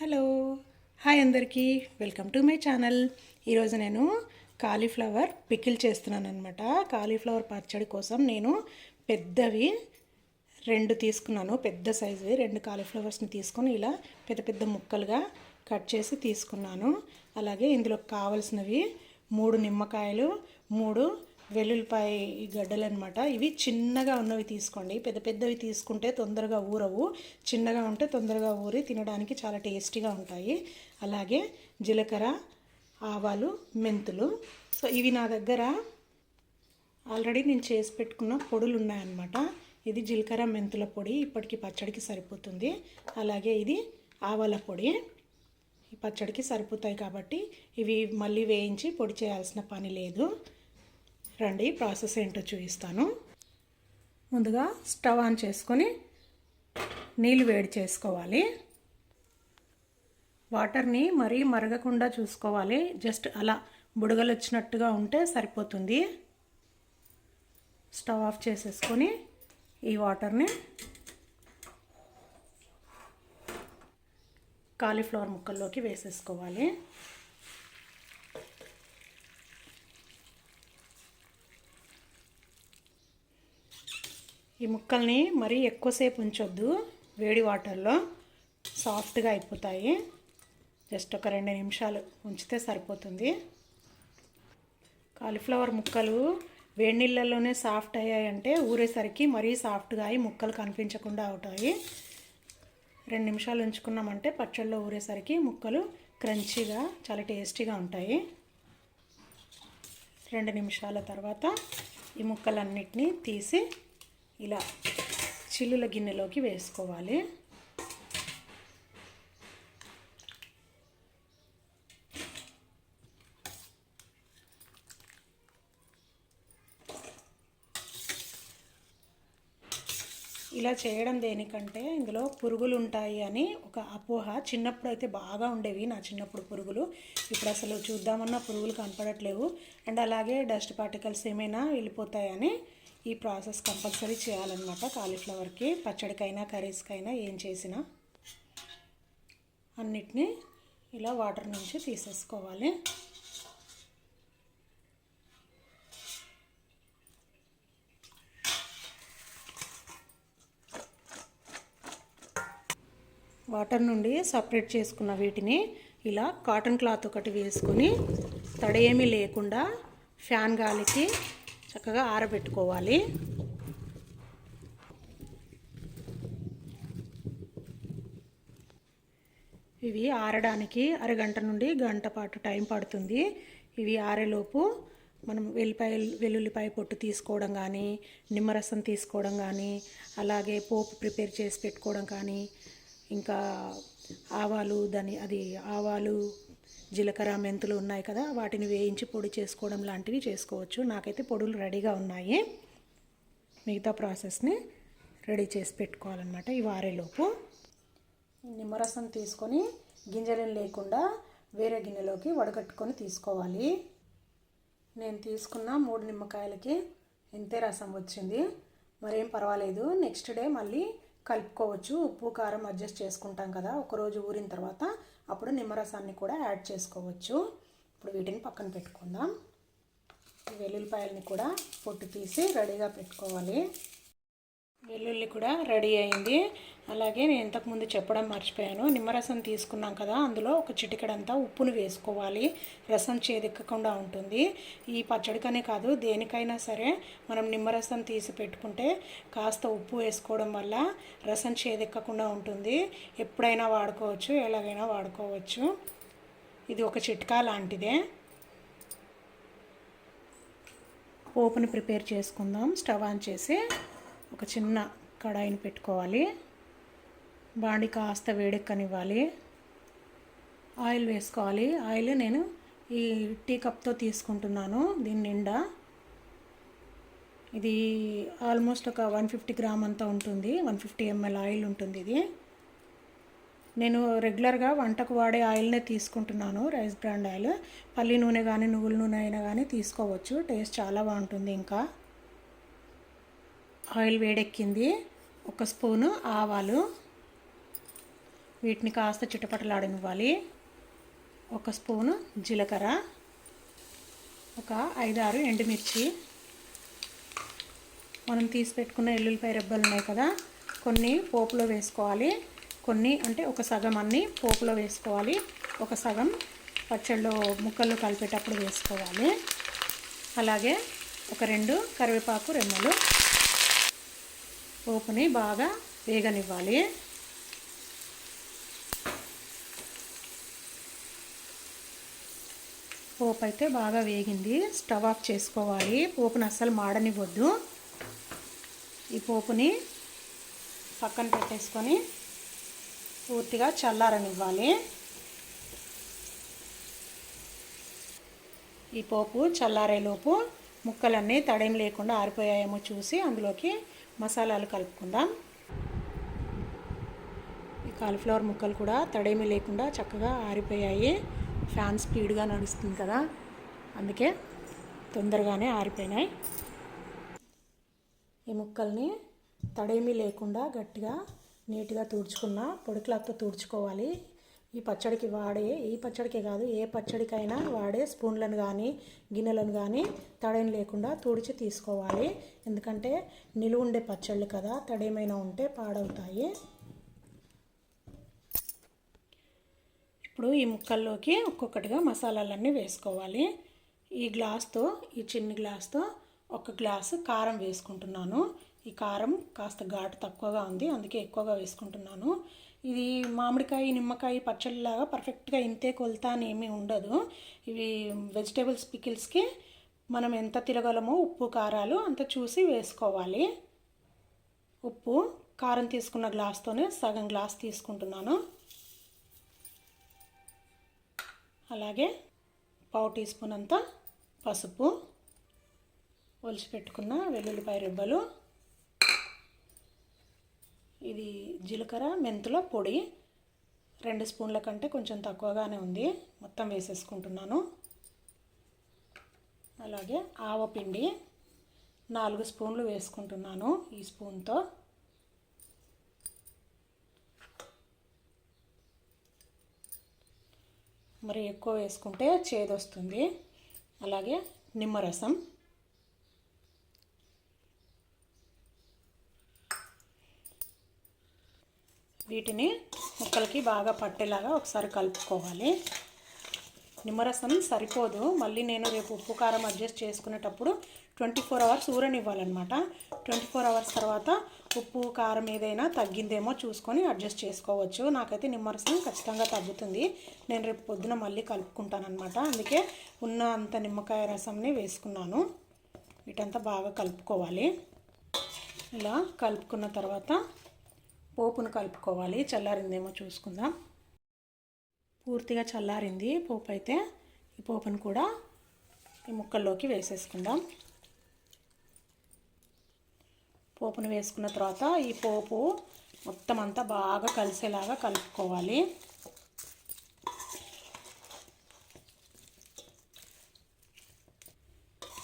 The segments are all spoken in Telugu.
హలో. హాయ్ అందరికీ. Welcome to my channel. ఈరోజు నేను కాలీఫ్లవర్ పికిల్ చేస్తున్నాను అనమాట కాలీఫ్లవర్ పచ్చడి కోసం నేను పెద్దవి రెండు తీసుకున్నాను. పెద్ద సైజువి రెండు కాలీఫ్లవర్స్ని తీసుకొని ఇలా పెద్ద పెద్ద ముక్కలుగా కట్ చేసి తీసుకున్నాను. అలాగే ఇందులో కావలసినవి మూడు నిమ్మకాయలు మూడు వెల్లుల్లిపాయ గడ్డలు అనమాట ఇవి చిన్నగా ఉన్నవి తీసుకోండి. పెద్ద పెద్దవి తీసుకుంటే తొందరగా ఊరవు. చిన్నగా ఉంటే తొందరగా ఊరి తినడానికి చాలా టేస్టీగా ఉంటాయి. అలాగే జీలకర్ర ఆవాలు మెంతులు. సో ఇవి నా దగ్గర ఆల్రెడీ నేను చేసి పెట్టుకున్న పొడులు ఉన్నాయన్నమాట. ఇది జీలకర్ర మెంతుల పొడి. ఇప్పటికి పచ్చడికి సరిపోతుంది. అలాగే ఇది ఆవాల పొడి. పచ్చడికి సరిపోతాయి కాబట్టి ఇవి మళ్ళీ వేయించి పొడి చేయాల్సిన పని లేదు. రండి ప్రాసెస్ ఏంటో చూపిస్తాను. ముందుగా స్టవ్ ఆన్ చేసుకొని నీళ్ళు వేడి చేసుకోవాలి. వాటర్ని మరీ మరగకుండా చూసుకోవాలి. జస్ట్ అలా బుడగలు వచ్చినట్టుగా ఉంటే సరిపోతుంది. స్టవ్ ఆఫ్ చేసేసుకొని ఈ వాటర్ని కాలీఫ్లవర్ ముక్కల్లోకి వేసేసుకోవాలి. ఈ ముక్కల్ని మరీ ఎక్కువసేపు ఉంచొద్దు. వేడి వాటర్లో సాఫ్ట్గా అయిపోతాయి. జస్ట్ ఒక రెండు నిమిషాలు ఉంచితే సరిపోతుంది. కాలీఫ్లవర్ ముక్కలు వేడి నీళ్ళల్లోనే సాఫ్ట్ అయ్యాయంటే ఊరేసరికి మరీ సాఫ్ట్గా అయి ముక్కలు కనిపించకుండా అవుతాయి. రెండు నిమిషాలు ఉంచుకున్నామంటే పచ్చళ్ళలో ఊరేసరికి ముక్కలు క్రంచీగా చాలా టేస్టీగా ఉంటాయి. రెండు నిమిషాల తర్వాత ఈ ముక్కలన్నిటినీ తీసి ఇలా చిల్లుల గిన్నెలోకి వేసుకోవాలి. ఇలా చేయడం దేనికంటే ఇందులో పురుగులు ఉంటాయి అని ఒక అపోహ చిన్నప్పుడు అయితే బాగా ఉండేవి నా చిన్నప్పుడు పురుగులు. ఇప్పుడు అసలు చూద్దామన్నా పురుగులు కనపడట్లేవు. అండ్ అలాగే డస్ట్ పార్టికల్స్ ఏమైనా వెళ్ళిపోతాయని ఈ ప్రాసెస్ కంపల్సరీ చేయాలన్నమాట. కాలీఫ్లవర్కి పచ్చడికైనా కర్రీస్కైనా ఏం చేసినా అన్నిటినీ ఇలా వాటర్ నుంచి తీసేసుకోవాలి. వాటర్ నుండి సపరేట్ చేసుకున్న వీటిని ఇలా కాటన్ క్లాత్ ఒకటి వేసుకొని తడేమీ లేకుండా ఫ్యాన్ గాలికి చక్కగా ఆరబెట్టుకోవాలి. ఇవి ఆరడానికి అరగంట నుండి గంట పాటు టైం పడుతుంది. ఇవి ఆరేలోపు మనం వెల్లిపాయ వెల్లుల్లిపాయ పొట్టు తీసుకోవడం కానీ నిమ్మరసం తీసుకోవడం కానీ అలాగే పోపు ప్రిపేర్ చేసి పెట్టుకోవడం కానీ ఇంకా ఆవాలు దాని అది ఆవాలు జీలకర్ర మెంతులు ఉన్నాయి కదా వాటిని వేయించి పొడి చేసుకోవడం లాంటివి చేసుకోవచ్చు. నాకైతే పొడులు రెడీగా ఉన్నాయి. మిగతా ప్రాసెస్ని రెడీ చేసి పెట్టుకోవాలన్నమాట ఈ వారేలోపు. నిమ్మరసం తీసుకొని గింజలు లేకుండా వేరే గిన్నెలోకి వడగట్టుకొని తీసుకోవాలి. నేను తీసుకున్న మూడు నిమ్మకాయలకి ఇంతే రసం వచ్చింది. మరేం పర్వాలేదు. నెక్స్ట్ డే మళ్ళీ కలుపుకోవచ్చు. ఉప్పు కారం అడ్జస్ట్ చేసుకుంటాం కదా. ఒకరోజు ఊరిన తర్వాత అప్పుడు నిమ్మరసాన్ని కూడా యాడ్ చేసుకోవచ్చు. ఇప్పుడు వీటిని పక్కన పెట్టుకుందాం. వెల్లుల్లిపాయలని కూడా పొట్టు తీసి రెడీగా పెట్టుకోవాలి. వెల్లుల్లి కూడా రెడీ అయింది. అలాగే నేను ఇంతకుముందు చెప్పడం మర్చిపోయాను. నిమ్మరసం తీసుకున్నాం కదా అందులో ఒక చిటికడంతా ఉప్పును వేసుకోవాలి. రసం చేదెక్కకుండా ఉంటుంది. ఈ పచ్చడికనే కాదు దేనికైనా సరే మనం నిమ్మరసం తీసి పెట్టుకుంటే కాస్త ఉప్పు వేసుకోవడం వల్ల రసం చేదెక్కకుండా ఉంటుంది. ఎప్పుడైనా వాడుకోవచ్చు ఎలాగైనా వాడుకోవచ్చు. ఇది ఒక చిట్కా లాంటిదే. పోపుని ప్రిపేర్ చేసుకుందాం. స్టవ్ ఆన్ చేసి ఒక చిన్న కడాయిని పెట్టుకోవాలి. బాండి కాస్త వేడెక్కనివ్వాలి. ఆయిల్ వేసుకోవాలి. ఆయిల్ నేను ఈ టీ కప్తో తీసుకుంటున్నాను. దీని నిండా ఇది ఆల్మోస్ట్ ఒక వన్ ఫిఫ్టీ గ్రామ్ అంతా ఉంటుంది. వన్ ఫిఫ్టీ ఎంఎల్ ఆయిల్ ఉంటుంది ఇది. నేను రెగ్యులర్గా వంటకు వాడే ఆయిల్నే తీసుకుంటున్నాను రైస్ బ్రాండ్ ఆయిల్. పల్లి నూనె కానీ నువ్వుల నూనె అయినా కానీ తీసుకోవచ్చు. టేస్ట్ చాలా బాగుంటుంది ఇంకా. ఆయిల్ వేడెక్కింది. ఒక స్పూను ఆవాలు. వీటిని కాస్త చిటపటలాడనివ్వాలి ఒక స్పూను జీలకర్ర. ఒక ఐదారు ఎండుమిర్చి. మనం తీసి పెట్టుకున్న ఎల్లుల్లిపాయ రెబ్బలు ఉన్నాయి కదా కొన్ని పోపులో వేసుకోవాలి. కొన్ని అంటే ఒక సగం అన్ని పోపులో వేసుకోవాలి. ఒక సగం పచ్చళ్ళలో ముక్కలు కలిపేటప్పుడు వేసుకోవాలి. అలాగే ఒక రెండు కరివేపాకు రెమ్మలు. పోపుని బాగా వేగనివ్వాలి. పోపు అయితే బాగా వేగింది. స్టవ్ ఆఫ్ చేసుకోవాలి. పోపుని అస్సలు మాడనివ్వద్దు. ఈ పోపుని పక్కన పెట్టేసుకొని పూర్తిగా చల్లారనివ్వాలి. ఈ పోపు చల్లారేలోపు ముక్కలన్నీ తడేం లేకుండా ఆరిపోయాయేమో చూసి అందులోకి మసాలాలు కలుపుకుందాం. ఈ కాలీఫ్లవర్ ముక్కలు కూడా తడేమి లేకుండా చక్కగా ఆరిపోయాయి. ఫ్యాన్ స్పీడ్గా నడుస్తుంది కదా. అందుకే తొందరగానే ఆరిపోయినాయి. ఈ ముక్కల్ని తడేమీ లేకుండా గట్టిగా నీట్గా తుడుచుకున్న పొడి క్లాత్తో తుడుచుకోవాలి. ఈ పచ్చడికి వాడే ఈ పచ్చడికే కాదు ఏ పచ్చడికైనా వాడే స్పూన్లను కానీ గిన్నెలను కానీ తడేం లేకుండా తుడిచి తీసుకోవాలి. ఎందుకంటే నిలువ ఉండే పచ్చళ్ళు కదా తడేమైనా ఉంటే పాడవుతాయి. ఇప్పుడు ఈ ముక్కల్లోకి ఒక్కొక్కటిగా మసాలాలన్నీ వేసుకోవాలి. ఈ గ్లాస్తో ఈ చిన్న గ్లాస్తో ఒక గ్లాసు కారం వేసుకుంటున్నాను. ఈ కారం కాస్త ఘాటు తక్కువగా ఉంది అందుకే ఎక్కువగా వేసుకుంటున్నాను. ఇది మామిడికాయ నిమ్మకాయ పచ్చళ్ళలాగా పర్ఫెక్ట్గా ఇంతే కొలత అని ఏమీ ఉండదు. ఇవి వెజిటేబుల్స్ పికిల్స్కి మనం ఎంత తిరగలమో ఉప్పు కారాలు అంత చూసి వేసుకోవాలి. ఉప్పు కారం తీసుకున్న గ్లాస్తోనే సగం గ్లాస్ తీసుకుంటున్నాను. అలాగే పావు టీ స్పూన్ అంత పసుపు ఒలిచి పెట్టుకున్న వెల్లుల్లిపాయ రెబ్బలు ఇది జీలకర్ర మెంతుల పొడి. రెండు స్పూన్ల కంటే కొంచెం తక్కువగానే ఉంది. మొత్తం వేసేసుకుంటున్నాను. అలాగే ఆవపిండి నాలుగు స్పూన్లు వేసుకుంటున్నాను ఈ స్పూన్తో. మరి ఎక్కువ వేసుకుంటే చేదొస్తుంది. అలాగే నిమ్మరసం. వీటిని ముక్కలకి బాగా పట్టేలాగా ఒకసారి కలుపుకోవాలి. నిమ్మరసం సరిపోదు. మళ్ళీ నేను రేపు ఉప్పు కారం అడ్జస్ట్ చేసుకునేటప్పుడు ట్వంటీ ఫోర్ అవర్స్ ఊరనివ్వాలన్నమాట. ట్వంటీ ఫోర్ అవర్స్ తర్వాత ఉప్పు కారం ఏదైనా తగ్గిందేమో చూసుకొని అడ్జస్ట్ చేసుకోవచ్చు. నాకైతే నిమ్మరసం ఖచ్చితంగా తగ్గుతుంది. నేను రేపు పొద్దున మళ్ళీ కలుపుకుంటానమాట అందుకే ఉన్న అంత నిమ్మకాయ రసంని వేసుకున్నాను. వీటంతా బాగా కలుపుకోవాలి. ఇలా కలుపుకున్న తర్వాత పోపును కలుపుకోవాలి. చల్లారిందేమో చూసుకుందాం. పూర్తిగా చల్లారింది పోపు అయితే. ఈ పోపును కూడా ఈ ముక్కల్లోకి వేసేసుకుందాం. పోపును వేసుకున్న తర్వాత ఈ పోపు మొత్తం అంతా బాగా కలిసేలాగా కలుపుకోవాలి.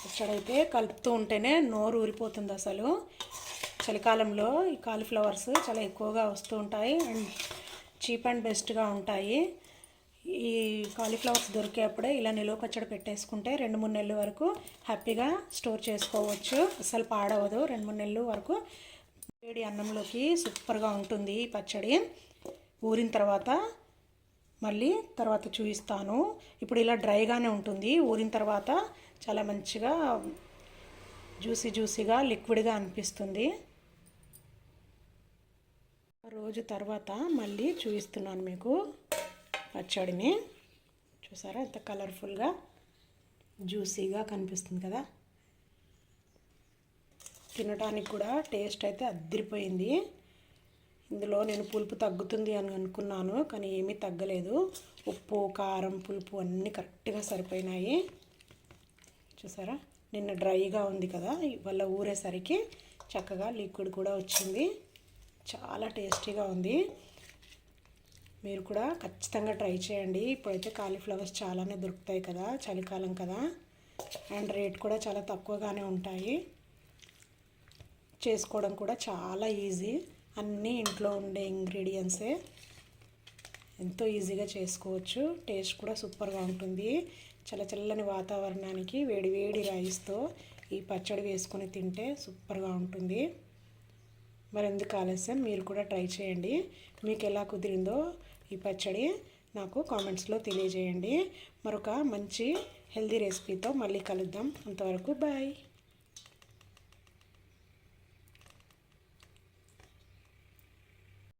ఇక్కడైతే కలుపుతూ ఉంటేనే నోరు ఊరిపోతుంది అసలు. చలికాలంలో ఈ కాలీఫ్లవర్స్ చాలా ఎక్కువగా వస్తూ ఉంటాయి అండ్ చీప్ అండ్ బెస్ట్గా ఉంటాయి. ఈ కాలీఫ్లవర్స్ దొరికేప్పుడే ఇలా నిలువ పచ్చడి పెట్టేసుకుంటే రెండు మూడు నెలల వరకు హ్యాపీగా స్టోర్ చేసుకోవచ్చు. అసలు పాడవదు. రెండు మూడు నెలల వరకు వేడి అన్నంలోకి సూపర్గా ఉంటుంది ఈ పచ్చడి. ఊరిన తర్వాత మళ్ళీ తర్వాత చూపిస్తాను ఇప్పుడు ఇలా డ్రైగానే ఉంటుంది. ఊరిన తర్వాత చాలా మంచిగా జ్యూసీ జ్యూసీగా లిక్విడ్గా అనిపిస్తుంది. రోజు తర్వాత మళ్ళీ చూపిస్తున్నాను మీకు పచ్చడిని. చూసారా? ఎంత కలర్ఫుల్గా జ్యూసీగా కనిపిస్తుంది కదా? తినడానికి కూడా టేస్ట్ అయితే అద్దరిపోయింది. ఇందులో నేను పులుపు తగ్గుతుంది అని అనుకున్నాను కానీ ఏమీ తగ్గలేదు. ఉప్పు కారం పులుపు అన్నీ కరెక్ట్గా సరిపోయినాయి. చూసారా? నిన్న డ్రైగా ఉంది కదా ఇవాళ ఊరేసరికి చక్కగా లిక్విడ్ కూడా వచ్చింది. చాలా టేస్టీగా ఉంది. మీరు కూడా ఖచ్చితంగా ట్రై చేయండి. ఇప్పుడైతే కాలీఫ్లవర్స్ చాలానే దొరుకుతాయి కదా చలికాలం కదా. అండ్ రేట్ కూడా చాలా తక్కువగానే ఉంటాయి. చేసుకోవడం కూడా చాలా ఈజీ. అన్నీ ఇంట్లో ఉండే ఇంగ్రీడియంట్సే ఎంతో ఈజీగా చేసుకోవచ్చు. టేస్ట్ కూడా సూపర్గా ఉంటుంది. చల్ల చల్లని వాతావరణానికి వేడి వేడి రైస్తో ఈ పచ్చడి వేసుకొని తింటే సూపర్గా ఉంటుంది. మరి ఎందుకు ఆలస్యం? మీరు కూడా ట్రై చేయండి. మీకు ఎలా కుదిరిందో ఈ పచ్చడి నాకు కామెంట్స్లో తెలియజేయండి. మరొక మంచి హెల్దీ రెసిపీతో మళ్ళీ కలుద్దాం. అంతవరకు బాయ్.